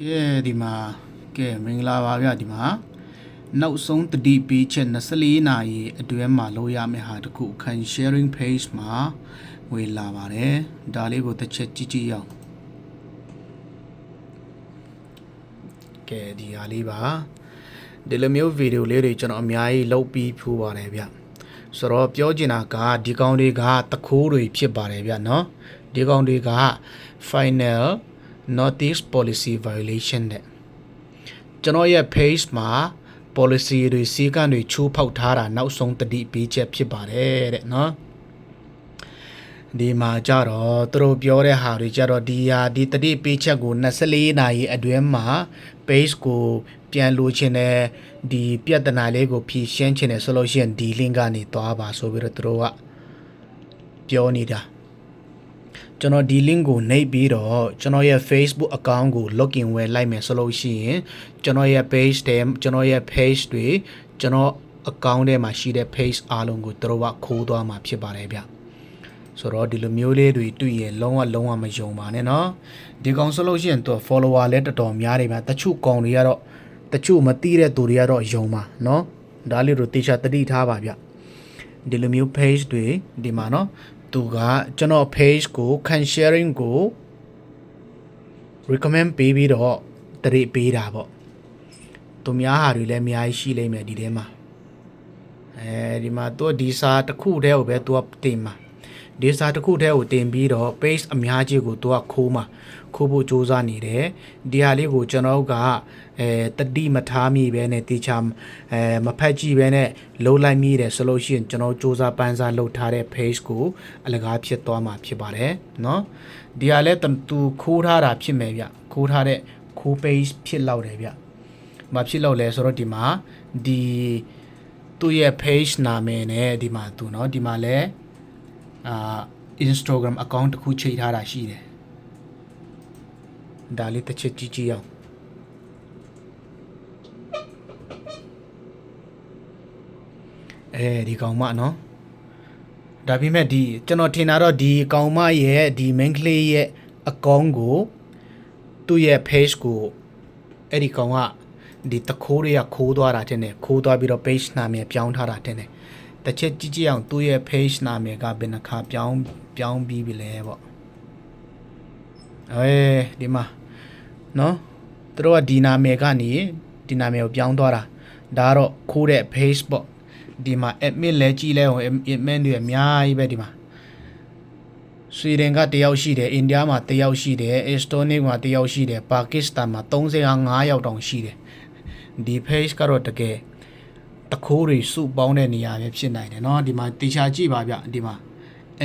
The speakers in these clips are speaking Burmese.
ကဲဒီမှာကဲမင်္ဂလာပါဗျဒီမှာနောက်ဆုံးတတိပေးချက်24နာရီအတွင်းမှာလုပ်ရမယ့်ဟာတခုခံ sharing page မှာဝေလာပါတယ်ဒါလေးကိုတစ်ချက်ကြည့်ကြည့်ရအောင်ကဲဒီဟာလေးပါဒီလိုမျိုးဗီဒီယိုလေးတွေကျွန်တော်အများကြီးလုပ်ပြီးဖူးပါတယ်ဗျဆိုတော့ပြောချင်တာကဒီကောင်တွေကတခိုးတွေဖြစ်ပါတယ်ဗျเนาะဒီကောင်တွေက final notice policy violation တဲ့ကျွန်တော်ရဲ့ page မှာ policy တွေစည်းကမ်းတွေချိုးဖောက်ထားတာနောက်ဆုံးတတိပေးချက်ဖြစ်ပါတယ်တဲ့နော်ဒီမှာကြတော့သူတို့ပြောတဲ့ဟာတွေကြတော့ဒီဟာဒီတတိပေးချက်ကို24နာရီအတွင်းမှာ page ကိုပြန်လိုချင်တယ်ဒီပြဿနာလေးကိုဖြေရှင်းချင်တယ်ဆိုလို့ရှိရင်ဒီ link ကနေသွားပါဆိုပြီးတော့သူတို့ကပြောနေတာ ကျွန်တော်ဒီ link ကိုနှိပ်ပြီးတော့ကျွန်တော်ရဲ့ Facebook account ကို login ဝယ်လိုက်မယ်ဆိုလို့ရှိရင်ကျွန်တော်ရဲ့ page ထဲကျွန်တော်ရဲ့ page တွေကျွန်တော် account ထဲမှာရှိတဲ့ page အားလုံးကိုသူတို့ကခိုးသွားမှာဖြစ်ပါတယ်ဗျဆိုတော့ဒီလိုမျိုးလေးတွေတွေ့ရင်လုံးဝလုံးဝမယုံပါနဲ့เนาะဒီကောင်ဆိုလို့ရှိရင်သူ follower လည်းတော်တော်များနေပါတချို့ကောင်တွေကတော့တချို့မသိတဲ့သူတွေကတော့ယုံပါเนาะဒါလေးတို့တေချာတတိထားပါဗျဒီလိုမျိုး page တွေဒီမှာเนาะ သူကကျွန်တော် page ကို can sharing ကို recommend ပေးပြီးတော့တရိပ်ပေးတာပေါ့သူများဟာတွေလည်းအများကြီးရှိလိမ့်မယ်ဒီထဲမှာအဲဒီမှာသူဒီစာတစ်ခုတည်းကိုပဲသူကတင်မှာ ဒီစာတစ်ခုတည်းကိုတင်ပြီးတော့ page အများကြီးကိုသူကခိုးမှာခိုးဖို့စူးစမ်းနေတယ်ဒီဟာလေးကိုကျွန်တော်တို့ကအဲတတိမထားမိပဲနဲ့တေချာအဲမဖက်ကြည့်ပဲနဲ့လုံးလိုက်မိတယ်ဆိုလို့ရှိရင်ကျွန်တော်စူးစမ်းပန်းစားလုပ်ထားတဲ့ page ကိုအလကားဖြစ်သွားမှာဖြစ်ပါတယ်เนาะဒီဟာလဲသူခိုးထားတာဖြစ်မယ်ဗျခိုးထားတဲ့ခိုး page ဖြစ်လောက်တယ်ဗျမဖြစ်လောက်လဲဆိုတော့ဒီမှာဒီသူ့ရဲ့ page နာမည်နဲ့ဒီမှာသူเนาะဒီမှာလဲ အာ Instagram account တစ်ခုချိန်ထားတာရှိတယ်ဒါလေးတစ်ချက်ကြည့်ကြည့်အောင်အဲဒီကောင်မနော်ဒါပေမဲ့ဒီကျွန်တော်ထင်တာတော့ဒီကောင်မရဲ့ဒီ main ကလေးရဲ့အကောင့်ကိုသူ့ရဲ့ page ကိုအဲ့ဒီကောင်ကဒီတခိုးတွေကခိုးသွားတာတဲ့နဲ့ခိုးသွားပြီးတော့ page နာမည်ပြောင်းထားတာတဲ့နဲ့တ စ်ချက်ကြည့်ကြည့်အောင်သူ့ရဲ့ page နာမည်ကဘယ်နှခါပြောင်းပြောင်းပြီးပြီလဲပေါ့အဲဒီမှာနော်သူတို့ကဒီနာမည်ကနေဒီနာမည်ကိုပြောင်းသွားတာဒါကတော့ခိုးတဲ့ page ပေါ့ဒီမှာ admin လဲကြည့်လဲအောင် admin တွေအများကြီးပဲဒီမှာဆွီဒင်ကတယောက်ရှိတယ်အိန္ဒိယမှာတယောက်ရှိတယ်အက်စတိုနီမှာတယောက်ရှိတယ်ပါကစ္စတန်မှာ35ယောက်တောင်ရှိတယ်ဒီ page ကတော့တကယ် တခိုးတွေစုပေါင်းတဲ့နေရာပဲဖြစ်နိုင်တယ်เนาะဒီမှာတေချာကြည့်ပါဗျဒီမှာ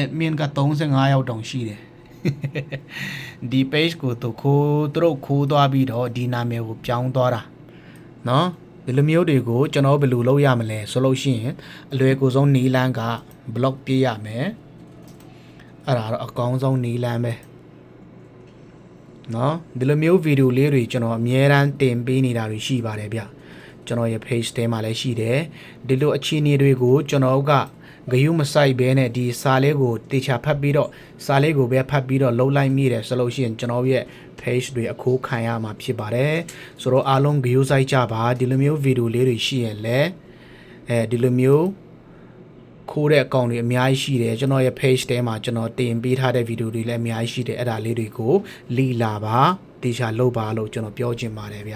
admin က35ယောက်တောင်ရှိတယ်ဒီ page ကိုသူခိုးသူတို့ခိုးသွားပြီးတော့ဒီနာမည်ကိုပြောင်းသွားတာเนาะဒီလိုမျိုးတွေကိုကျွန်တော်ဘယ်လိုလုပ်ရမလဲဆိုလို့ရှိရင်အလွယ်ကူဆုံးနီးလန်းက block ပြရမယ်အဲ့ဒါတော့အကောင်းဆုံးနီးလန်းပဲเนาะဒီလိုမျိုးဗီဒီယိုလေးတွေကျွန်တော်အများအားတင်ပေးနေတာတွေရှိပါတယ်ဗျ ကျွန်တော်ရဲ့ page ထဲမှာလည်းရှိတယ်ဒီလိုအခြေအနေတွေကိုကျွန်တော်ကဂယုမဆိုင်ဘဲနဲ့ဒီစာလေးကိုတေချာဖတ်ပြီးတော့စာလေးကိုပဲဖတ်ပြီးတော့လုံးလိုက်မိတယ်ဆိုလို့ရှိရင်ကျွန်တော်ရဲ့ page တွေအခိုးခံရမှာဖြစ်ပါတယ်ဆိုတော့အားလုံးဂယုဆိုင်ကြပါဒီလိုမျိုးဗီဒီယိုလေးတွေရှိရင်လည်းအဲဒီလိုမျိုးခိုးတဲ့အကောင့်တွေအများကြီးရှိတယ်ကျွန်တော်ရဲ့ page ထဲမှာကျွန်တော်တင်ပေးထားတဲ့ဗီဒီယိုတွေလည်းအများကြီးရှိတယ်အဲ့ဒါလေးတွေကိုလီလာပါတေချာလုပ်ပါလို့ကျွန်တော်ပြောချင်ပါတယ်ဗျ